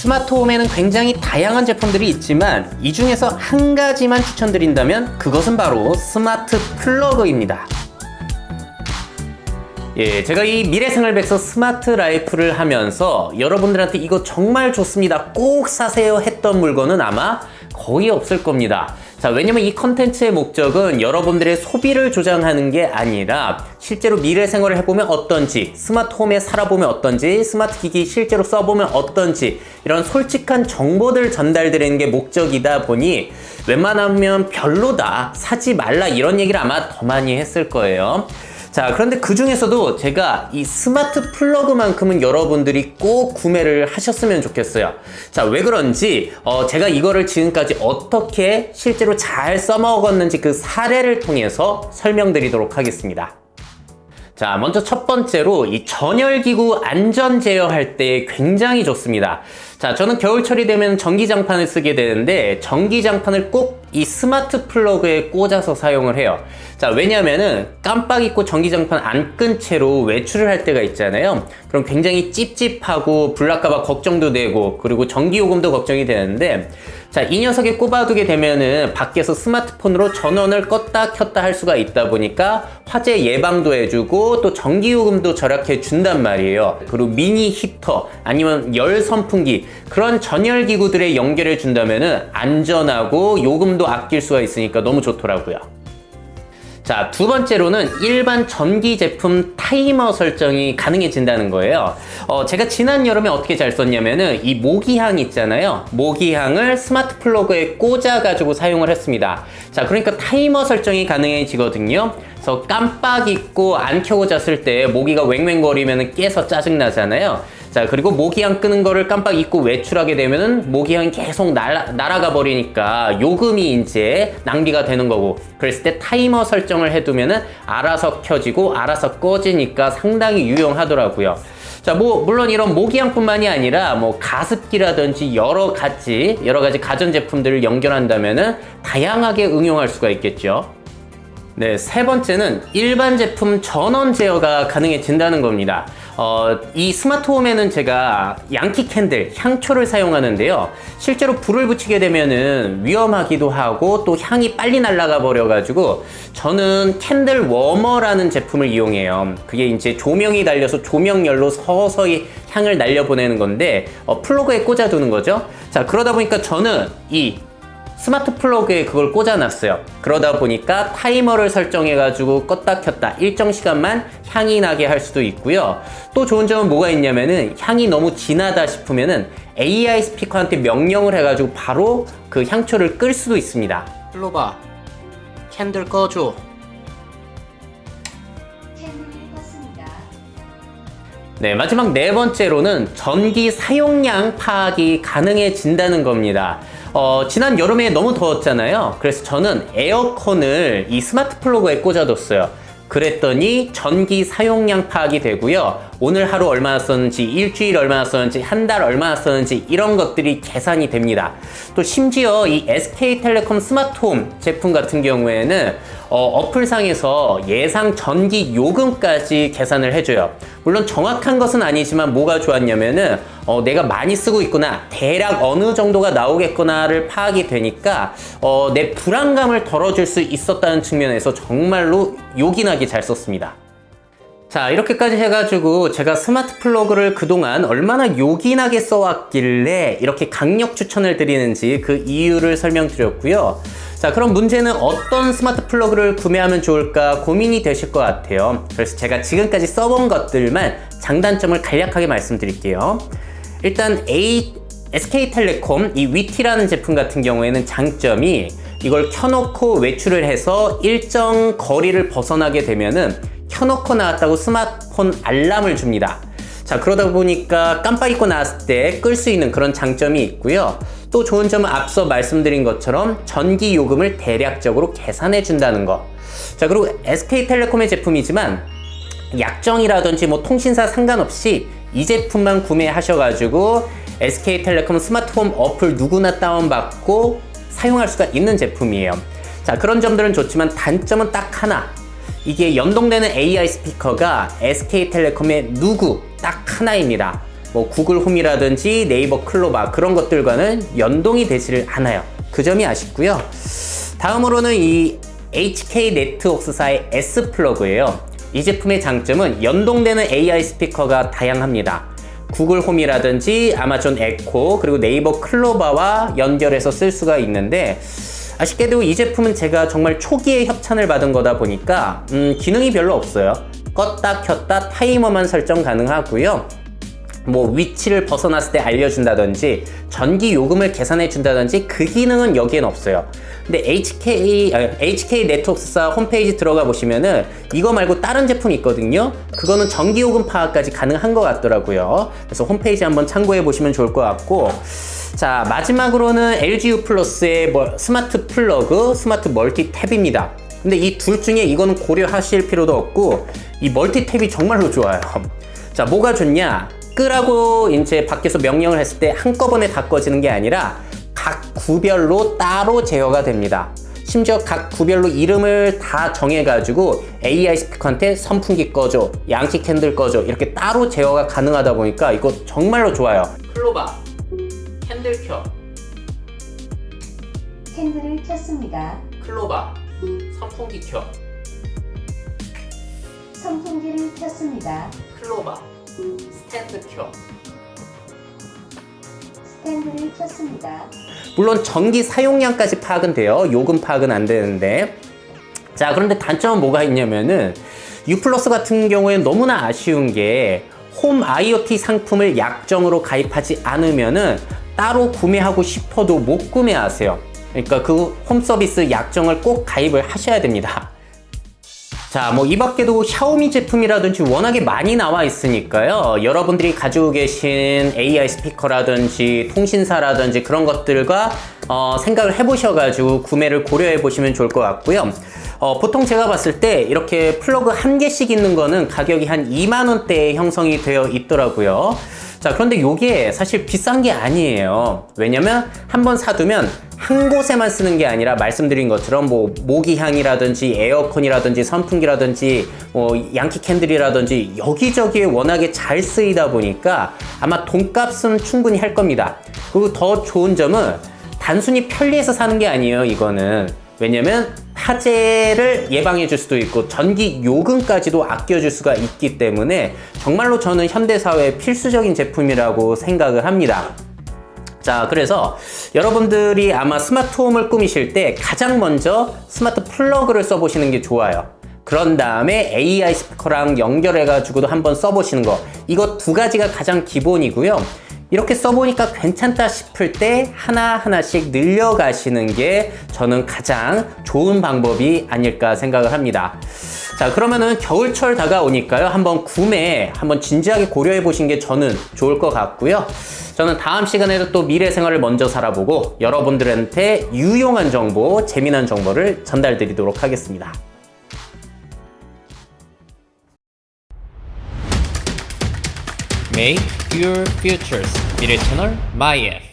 스마트홈에는 굉장히 다양한 제품들이 있지만 이 중에서 한 가지만 추천드린다면 그것은 바로 스마트 플러그입니다. 예, 제가 이 미래생활백서 스마트 라이프를 하면서 여러분들한테 이거 정말 좋습니다. 꼭 사세요 했던 물건은 아마 거의 없을 겁니다. 자, 왜냐면 이 컨텐츠의 목적은 여러분들의 소비를 조장하는 게 아니라 실제로 미래 생활을 해보면 어떤지, 스마트홈에 살아보면 어떤지, 스마트 기기 실제로 써보면 어떤지, 이런 솔직한 정보들 전달드리는 게 목적이다 보니 웬만하면 별로다, 사지 말라 이런 얘기를 아마 더 많이 했을 거예요. 자, 그런데 그 중에서도 제가 이 스마트 플러그만큼은 여러분들이 꼭 구매를 하셨으면 좋겠어요. 자, 왜 그런지, 어, 제가 이거를 지금까지 어떻게 실제로 잘 써먹었는지 그 사례를 통해서 설명드리도록 하겠습니다. 자, 먼저 첫 번째로 이 전열기구 안전 제어할 때 굉장히 좋습니다. 자, 저는 겨울철이 되면 전기장판을 쓰게 되는데 전기장판을 꼭 이 스마트 플러그에 꽂아서 사용을 해요. 자, 왜냐면은 깜빡 잊고 전기장판 안 끈 채로 외출을 할 때가 있잖아요. 그럼 굉장히 찝찝하고 불날까봐 걱정도 되고 그리고 전기요금도 걱정이 되는데 자, 이 녀석에 꼽아두게 되면은 밖에서 스마트폰으로 전원을 껐다 켰다 할 수가 있다 보니까 화재 예방도 해주고 또 전기요금도 절약해 준단 말이에요. 그리고 미니 히터 아니면 열 선풍기 그런 전열 기구들에 연결해 준다면은 안전하고 요금도 아낄 수가 있으니까 너무 좋더라고요. 자, 두 번째로는 일반 전기 제품 타이머 설정이 가능해진다는 거예요. 어, 제가 지난 여름에 어떻게 잘 썼냐면은 이 모기향 있잖아요. 모기향을 스마트 플러그에 꽂아가지고 사용을 했습니다. 자, 그러니까 타이머 설정이 가능해지거든요. 그래서 깜빡 잊고 안 켜고 잤을 때 모기가 웽웽거리면 깨서 짜증나잖아요. 자, 그리고 모기향 끄는 거를 깜빡 잊고 외출하게 되면은 모기향이 계속 날아, 날아가 버리니까 요금이 이제 낭비가 되는 거고. 그랬을 때 타이머 설정을 해두면은 알아서 켜지고 알아서 꺼지니까 상당히 유용하더라고요. 자, 뭐, 물론 이런 모기향뿐만이 아니라 뭐 가습기라든지 여러 가지, 여러 가지 가전제품들을 연결한다면은 다양하게 응용할 수가 있겠죠. 네, 세 번째는 일반 제품 전원 제어가 가능해진다는 겁니다. 어, 이 스마트홈에는 제가 양키 캔들, 향초를 사용하는데요. 실제로 불을 붙이게 되면은 위험하기도 하고 또 향이 빨리 날아가 버려가지고 저는 캔들 워머라는 제품을 이용해요. 그게 이제 조명이 달려서 조명열로 서서히 향을 날려보내는 건데 어, 플러그에 꽂아두는 거죠. 자, 그러다 보니까 저는 이 스마트 플러그에 그걸 꽂아놨어요. 그러다 보니까 타이머를 설정해가지고 껐다 켰다 일정 시간만 향이 나게 할 수도 있고요. 또 좋은 점은 뭐가 있냐면은 향이 너무 진하다 싶으면은 AI 스피커한테 명령을 해가지고 바로 그 향초를 끌 수도 있습니다. 일로 봐. 캔들 꺼줘. 네, 마지막 네 번째로는 전기 사용량 파악이 가능해진다는 겁니다. 어, 지난 여름에 너무 더웠잖아요. 그래서 저는 에어컨을 이 스마트 플러그에 꽂아뒀어요. 그랬더니 전기 사용량 파악이 되고요. 오늘 하루 얼마나 썼는지, 일주일 얼마나 썼는지, 한 달 얼마나 썼는지 이런 것들이 계산이 됩니다. 또 심지어 이 SK텔레콤 스마트홈 제품 같은 경우에는 어, 플상에서 예상 전기 요금까지 계산을 해줘요. 물론 정확한 것은 아니지만 뭐가 좋았냐면은 어, 내가 많이 쓰고 있구나, 대략 어느 정도가 나오겠구나를 파악이 되니까 어, 내 불안감을 덜어줄 수 있었다는 측면에서 정말로 요긴하게 잘 썼습니다. 자, 이렇게까지 해가지고 제가 스마트 플러그를 그동안 얼마나 요긴하게 써왔길래 이렇게 강력 추천을 드리는지 그 이유를 설명드렸고요. 자, 그럼 문제는 어떤 스마트 플러그를 구매하면 좋을까 고민이 되실 것 같아요. 그래서 제가 지금까지 써본 것들만 장단점을 간략하게 말씀드릴게요. 일단 A, SK텔레콤 이 위티라는 제품 같은 경우에는 장점이 이걸 켜놓고 외출을 해서 일정 거리를 벗어나게 되면은 켜놓고 나왔다고 스마트폰 알람을 줍니다. 자, 그러다 보니까 깜빡 잊고 나왔을 때 끌 수 있는 그런 장점이 있고요. 또 좋은 점은 앞서 말씀드린 것처럼 전기 요금을 대략적으로 계산해 준다는 거. 자, 그리고 SK텔레콤의 제품이지만 약정이라든지 뭐 통신사 상관없이 이 제품만 구매하셔가지고 SK텔레콤 스마트홈 어플 누구나 다운받고 사용할 수가 있는 제품이에요. 자, 그런 점들은 좋지만 단점은 딱 하나. 이게 연동되는 AI 스피커가 SK텔레콤의 누구 딱 하나입니다. 뭐 구글 홈이라든지 네이버 클로바 그런 것들과는 연동이 되지를 않아요. 그 점이 아쉽고요. 다음으로는 이 HK 네트웍스사의 S 플러그예요. 이 제품의 장점은 연동되는 AI 스피커가 다양합니다. 구글 홈이라든지 아마존 에코 그리고 네이버 클로바와 연결해서 쓸 수가 있는데 아쉽게도 이 제품은 제가 정말 초기에 협찬을 받은 거다 보니까 음, 기능이 별로 없어요. 껐다 켰다 타이머만 설정 가능하고요. 뭐 위치를 벗어났을 때 알려준다든지 전기 요금을 계산해 준다든지 그 기능은 여기엔 없어요. 근데 HK 아, HK 네트웍스사 홈페이지 들어가 보시면은 이거 말고 다른 제품이 있거든요. 그거는 전기 요금 파악까지 가능한 것 같더라고요. 그래서 홈페이지 한번 참고해 보시면 좋을 것 같고. 자 마지막으로는 LGU 플러스의 뭐 스마트 플러그, 스마트 멀티 탭입니다. 근데 이 둘 중에 이거는 고려하실 필요도 없고 이 멀티 탭이 정말로 좋아요. 자 뭐가 좋냐? 끄라고 이제 밖에서 명령을 했을 때 한꺼번에 다 꺼지는 게 아니라 각 구별로 따로 제어가 됩니다. 심지어 각 구별로 이름을 다 정해가지고 AI 스피커한테 선풍기 꺼줘, 양치 캔들 꺼줘 이렇게 따로 제어가 가능하다 보니까 이거 정말로 좋아요. 클로바, 캔들 켜, 캔들을 켰습니다. 클로바, 선풍기 켜, 선풍기를 켰습니다. 클로바, 스탠드 켜. 스탠드를 켰습니다. 물론 전기 사용량까지 파악은 돼요. 요금 파악은 안 되는데. 자, 그런데 단점은 뭐가 있냐면은 U 플러스 같은 경우에는 너무나 아쉬운 게 홈 IoT 상품을 약정으로 가입하지 않으면은 따로 구매하고 싶어도 못 구매하세요. 그러니까 그 홈 서비스 약정을 꼭 가입을 하셔야 됩니다. 자, 뭐 이 밖에도 샤오미 제품이라든지 워낙에 많이 나와 있으니까요. 여러분들이 가지고 계신 AI 스피커라든지 통신사라든지 그런 것들과 어, 생각을 해보셔가지고 구매를 고려해 보시면 좋을 것 같고요. 어, 보통 제가 봤을 때 이렇게 플러그 한 개씩 있는 거는 가격이 한 2만 원대에 형성이 되어 있더라고요. 자, 그런데 이게 사실 비싼 게 아니에요. 왜냐면 한 번 사두면 한 곳에만 쓰는 게 아니라 말씀드린 것처럼 뭐 모기향이라든지 에어컨이라든지 선풍기라든지 뭐 양키 캔들이라든지 여기저기에 워낙에 잘 쓰이다 보니까 아마 돈값은 충분히 할 겁니다. 그리고 더 좋은 점은 단순히 편리해서 사는 게 아니에요, 이거는. 왜냐면 화재를 예방해 줄 수도 있고 전기 요금까지도 아껴 줄 수가 있기 때문에 정말로 저는 현대 사회의 필수적인 제품이라고 생각을 합니다. 자, 그래서 여러분들이 아마 스마트홈을 꾸미실 때 가장 먼저 스마트 플러그를 써보시는 게 좋아요. 그런 다음에 AI 스피커랑 연결해가지고도 한번 써보시는 거. 이거 두 가지가 가장 기본이고요. 이렇게 써보니까 괜찮다 싶을 때 하나하나씩 늘려가시는 게 저는 가장 좋은 방법이 아닐까 생각을 합니다. 자, 그러면은 겨울철 다가오니까요. 한번 구매, 한번 진지하게 고려해 보신 게 저는 좋을 것 같고요. 저는 다음 시간에도 또 미래 생활을 먼저 살아보고 여러분들한테 유용한 정보, 재미난 정보를 전달 드리도록 하겠습니다. Make your futures. 미래 채널 마이F.